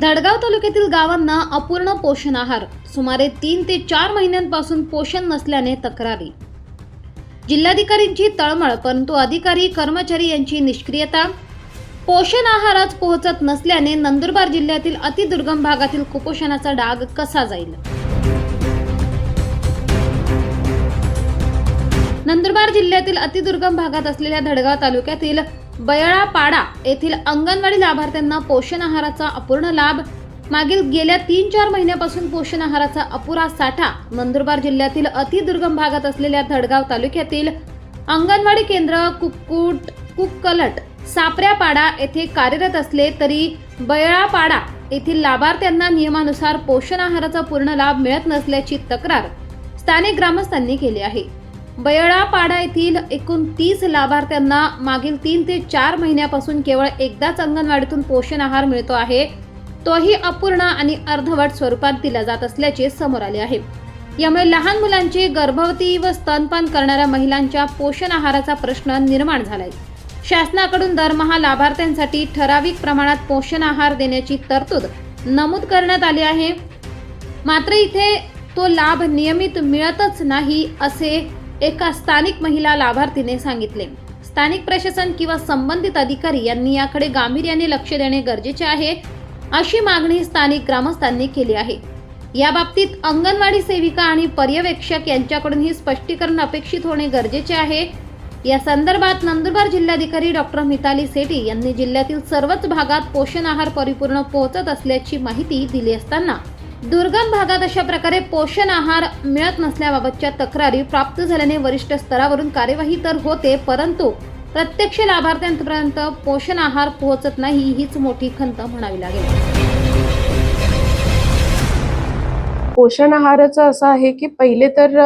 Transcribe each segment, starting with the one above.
धडगाव तालुक्यातील गावांना अपूर्ण पोषण आहार. सुमारे तीन ते चार महिन्यांपासून पोषण नसल्याने तक्रारी. जिल्हाधिकारींची तळमळ परंतु अधिकारी कर्मचारी यांची निष्क्रियता. पोषण आहारात पोहोचत नसल्याने नंदुरबार जिल्ह्यातील अतिदुर्गम भागातील कुपोषणाचा डाग कसा जाईल? नंदुरबार जिल्ह्यातील अतिदुर्गम भागात असलेल्या धडगाव तालुक्यातील बयळापाडा येथील अंगणवाडी लाभार्थ्यांना पोषण आहाराचा अपूर्ण लाभ मागील गेल्या तीन चार महिन्यापासून पोषण आहाराचा अपुरा साठा नंदुरबार जिल्ह्यातील अतिदुर्गम भागात असलेल्या धडगाव तालुक्यातील अंगणवाडी केंद्र कुक्कुट कुक्कलट सापऱ्यापाडा येथे कार्यरत असले तरी बयळापाडा येथील लाभार्थ्यांना नियमानुसार पोषण आहाराचा पूर्ण लाभ मिळत नसल्याची तक्रार स्थानिक ग्रामस्थांनी केली आहे. बयळापाडा येथील एकूण तीस लाभार्थ्यांना मागील तीन ते चार महिन्यापासून केवळ एकदाच अंगणवाडीतून पोषण आहार मिळतो आहे. तोही अपूर्ण आणि अर्धवट स्वरूपात दिला जात असल्याचे समोर आले आहे. यामुळे लहान मुलांची गर्भवती व स्तनपान करणाऱ्या महिलांच्या पोषण आहाराचा प्रश्न निर्माण झालाय. शासनाकडून दरमहा लाभार्थ्यांसाठी ठराविक प्रमाणात पोषण आहार देण्याची तरतूद नमूद करण्यात आली आहे. मात्र इथे तो लाभ नियमित मिळतच नाही असे एका स्थानिक महिला लाभार्थीने सांगितले. स्थानिक प्रशासन किंवा संबंधित अधिकारी यांनी याकडे गांभीर्याने लक्ष देणे गरजेचे आहे अशी मागणी स्थानिक ग्रामस्थांनी केली आहे. या बाबतीत अंगणवाडी सेविका आणि पर्यवेक्षक यांच्याकडून ही स्पष्टीकरण अपेक्षित होणे गरजेचे आहे. या संदर्भात नंदुरबार जिल्हाधिकारी डॉक्टर मिताली सेठी यांनी जिल्ह्यातील सर्वच भागात पोषण आहार परिपूर्ण पोहोचत असल्याची माहिती दिली असताना दुर्गम भागात अशा प्रकारे पोषण आहार मिळत नसल्याबाबतच्या तक्रारी प्राप्त झाल्याने वरिष्ठ स्तरावरून कार्यवाही तर होते परंतु प्रत्यक्ष लाभार्थ्यांपर्यंत पोषण आहार पोहोचत नाही हीच मोठी खंत म्हणावी लागेल. पोषण आहाराचं असं आहे की पहिले तर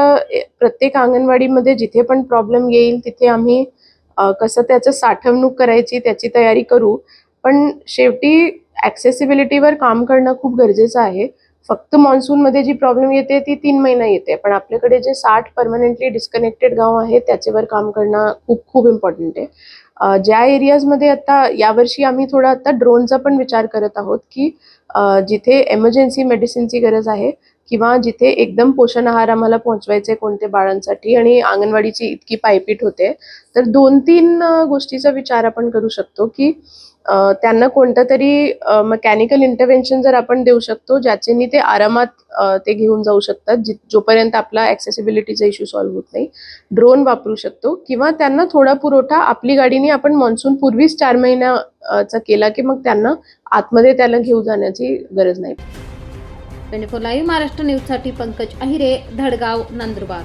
प्रत्येक अंगणवाडीमध्ये जिथे पण प्रॉब्लेम येईल तिथे आम्ही कसं त्याचं साठवणूक करायची त्याची तयारी करू. पण शेवटी ॲक्सेसिबिलिटीवर काम करणं खूप गरजेचं आहे. फक्त मान्सूनमध्ये जी प्रॉब्लेम येते ती तीन महिना येते. पण आपल्याकडे जे साठ परमनंटली डिस्कनेक्टेड गाव आहे त्याच्यावर काम करणं खूप खूप इम्पॉर्टंट आहे. ज्या एरियाजमध्ये आता यावर्षी आम्ही थोडा आता ड्रोनचा पण विचार करत आहोत की जिथे एमर्जन्सी मेडिसिनची गरज आहे किंवा जिथे एकदम पोषण आहार आम्हाला पोहोचवायचे कोणते बाळांसाठी आणि अंगणवाडीची इतकी पायपीट होते तर दोन तीन गोष्टीचा विचार आपण करू शकतो की त्यांना कोणतं तरी मेकॅनिकल इंटरव्हेन्शन जर आपण देऊ शकतो ज्याच्यानी ते आरामात ते घेऊन जाऊ शकतात जि जोपर्यंत आपला ॲक्सेसिबिलिटीचा इश्यू सॉल्व्ह होत नाही. ड्रोन वापरू शकतो किंवा त्यांना थोडा पुरवठा आपली गाडीने आपण मान्सून पूर्वीच चार महिन्याचा केला की मग त्यांना आतमध्ये त्याला घेऊन जाण्याची गरज नाही. ट्वेंटी फोर लाईव्ह महाराष्ट्र न्यूजसाठी पंकज अहिरे धडगाव नंदुरबार.